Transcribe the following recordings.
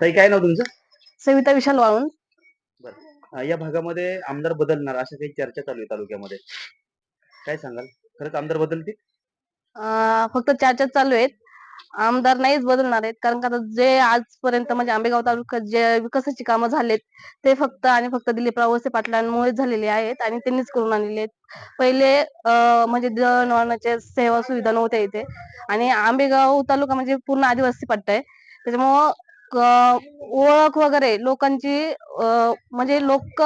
ताई काय नाव तुमचं? सविता विशाल वाळून अं, या भागामध्ये आमदार बदलणार अशा काही चर्चा चालू आहे तालुक्यामध्ये. काय सांगाल? खरंच आमदार बदलतील? अं, फक्त चर्चा चालू आहेत. आमदार नाहीच बदलणार आहेत. कारण का आता जे आजपर्यंत म्हणजे आंबेगाव तालुक्यात जे विकासाची कामं झालेत ते फक्त आणि फक्त दिलीपराव वळसे पाटलांमुळेच झालेले आहेत आणि त्यांनीच करून आणलेले आहेत. पहिले अं, म्हणजे दळणवळणाच्या सेवा सुविधा नव्हत्या इथे. आणि आंबेगाव तालुका म्हणजे पूर्ण आदिवासी पट्टा आहे. त्याच्यामुळं ओळख वगैरे लोकांची म्हणजे लोक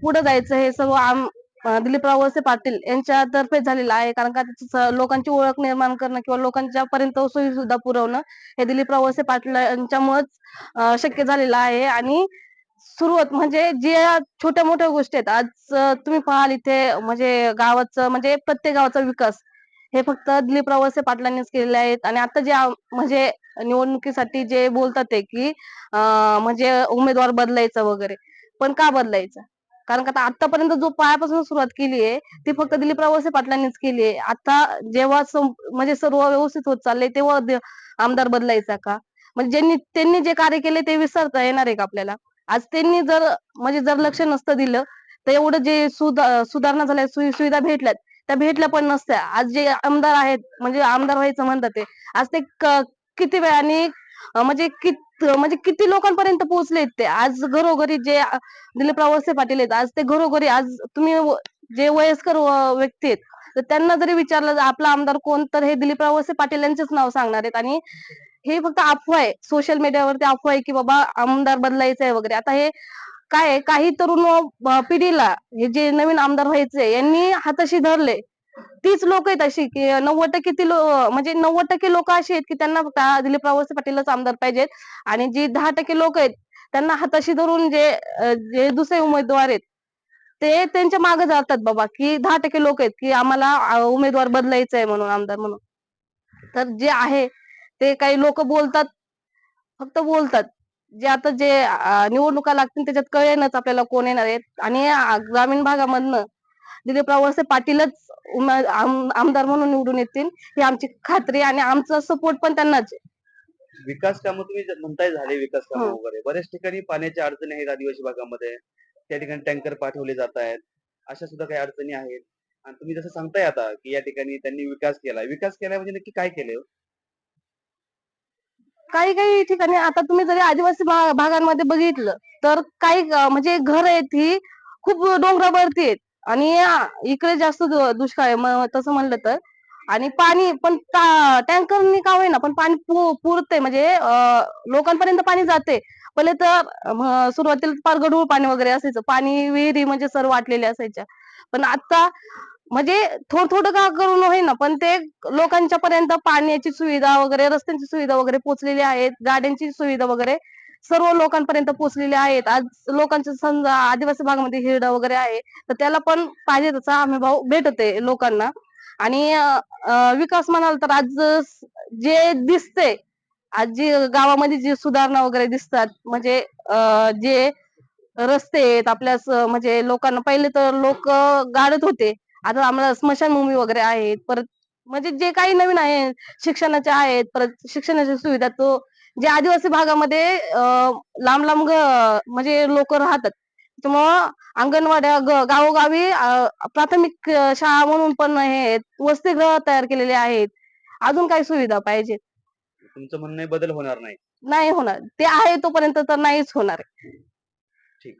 पुढे जायचं हे सर्व आम दिलीपराव वळसे पाटील यांच्यातर्फे झालेलं आहे. कारण का लोकांची ओळख निर्माण करणं किंवा लोकांच्या पर्यंत सोयी सुद्धा पुरवणं हे दिलीपराव वळसे पाटील यांच्यामुळेच शक्य झालेलं आहे. आणि सुरुवात म्हणजे जे छोट्या मोठ्या गोष्टी आहेत आज तुम्ही पाहाल इथे म्हणजे गावाचं म्हणजे प्रत्येक गावाचा विकास. हे फक्त दिलीपराव वळसे पाटलांनीच केलेले आहेत. आणि आता जे म्हणजे निवडणुकीसाठी जे बोलतात ते की म्हणजे उमेदवार बदलायचं वगैरे. पण का बदलायचा? कारण का आता आतापर्यंत जो पायापासून सुरुवात केली आहे ती फक्त दिलीपराव वळसे पाटलांनीच केली आहे. आता जेव्हा म्हणजे सर्व व्यवस्थित होत चाललंय तेव्हा आमदार बदलायचा का? म्हणजे ज्यांनी त्यांनी जे कार्य केले ते विसरता येणार आहे का आपल्याला? आज त्यांनी जर म्हणजे जर लक्ष नसतं दिलं तर एवढं जे सुधा सुधारणा झाल्या सुविधा भेटल्यात त्या भेटल्या पण नसत्या. आज जे आमदार आहेत म्हणजे आमदार व्हायचं म्हणतात ते आज ते किती वेळाने म्हणजे कित म्हणजे किती लोकांपर्यंत पोहोचलेत ते? आज घरोघरी जे दिलीपराव वळसे पाटील आहेत आज ते घरोघरी आज तुम्ही जे वयस्कर व्यक्ती आहेत तर त्यांना जरी विचारलं आपला आमदार कोण तर हे दिलीपराव वळसे पाटील यांचेच नाव सांगणार आहेत. आणि हे फक्त अफवा आहे. सोशल मीडियावरती अफवा आहे की बाबा आमदार बदलायचं आहे वगैरे. आता हे काय काही तरुण पिढीला हे जे नवीन आमदार व्हायचे यांनी हाताशी धरले. तीच लोक आहेत अशी की नव्वद टक्के ती लो- म्हणजे नव्वद टक्के लोक अशी आहेत की त्यांना दिलीप हा पाटीलच आमदार पाहिजेत. आणि जी दहा टक्के लोक आहेत त्यांना हाताशी धरून जे जे दुसरे उमेदवार आहेत ते त्यांच्या मागे जातात बाबा की दहा टक्के लोक आहेत की आम्हाला उमेदवार बदलायचं आहे म्हणून आमदार म्हणून. तर जे आहे ते काही लोक बोलतात फक्त बोलतात. जे आता जे निवडणुका लागतील त्याच्यात कळेनच आपल्याला कोण येणार आहेत. आणि ग्रामीण भागामधनं दिलीपराव वळसे पाटीलच आमदार म्हणून निवडून येतील ही आमची खात्री आणि आमचा सपोर्ट पण त्यांनाच आहे. विकास कामं तुम्ही म्हणताय झाले विकास कामं हो. वगैरे. बऱ्याच ठिकाणी पाण्याच्या अडचणी आहेत आदिवासी भागामध्ये. त्या ठिकाणी टँकर पाठवले जात आहेत. अशा सुद्धा काही अडचणी आहेत. आणि तुम्ही जसं सांगताय आता की या ठिकाणी त्यांनी विकास केला विकास केला म्हणजे नक्की काय केलंय हो? काही काही ठिकाणी आता तुम्ही जरी आदिवासी भागांमध्ये बघितलं तर काही म्हणजे घर आहेत ही खूप डोंगरावरती आहेत. आणि इकडे जास्त दुष्काळ आहे. तसं म्हणलं तर. आणि पाणी पण टँकरनी का होईना पण पाणी पुरते म्हणजे लोकांपर्यंत पाणी जाते पहिले तर सुरुवातीला फार गढूळ पाणी वगैरे असायचं. पाणी विहिरी म्हणजे सर्व वाटलेले असायच्या. पण आता म्हणजे थोडं थोडं का करून होईना पण ते लोकांच्या पर्यंत पाण्याची सुविधा वगैरे रस्त्यांची सुविधा वगैरे पोहोचलेली आहेत गाड्यांची सुविधा वगैरे सर्व लोकांपर्यंत पोहोचलेली आहेत. आज लोकांच्या समजा आदिवासी भागामध्ये हिरडा वगैरे आहे तर त्याला पण पाहिजे तसा हमी भाव भेटत आहे लोकांना आणि विकास म्हणाल तर आज जे दिसते आज जी गावामध्ये जी सुधारणा वगैरे दिसतात म्हणजे जे रस्ते आहेत आपल्या म्हणजे लोकांना पहिले तर लोक गाडत होते आता आम्हाला स्मशानभूमी वगैरे आहेत परत म्हणजे जे काही नवीन आहे शिक्षणाचे आहेत परत शिक्षणाची सुविधा तो जे आदिवासी भागामध्ये लांब लांब म्हणजे लोक राहतात. त्यामुळं अंगणवाड्या ग- गावोगावी प्राथमिक शाळा म्हणून पण हे आहेत. वसतिगृह तयार केलेले आहेत. अजून काही सुविधा पाहिजे तुमचं म्हणणं बदल होणार नाही. नाही होणार. ते आहे तोपर्यंत तर नाहीच होणार. ठीक.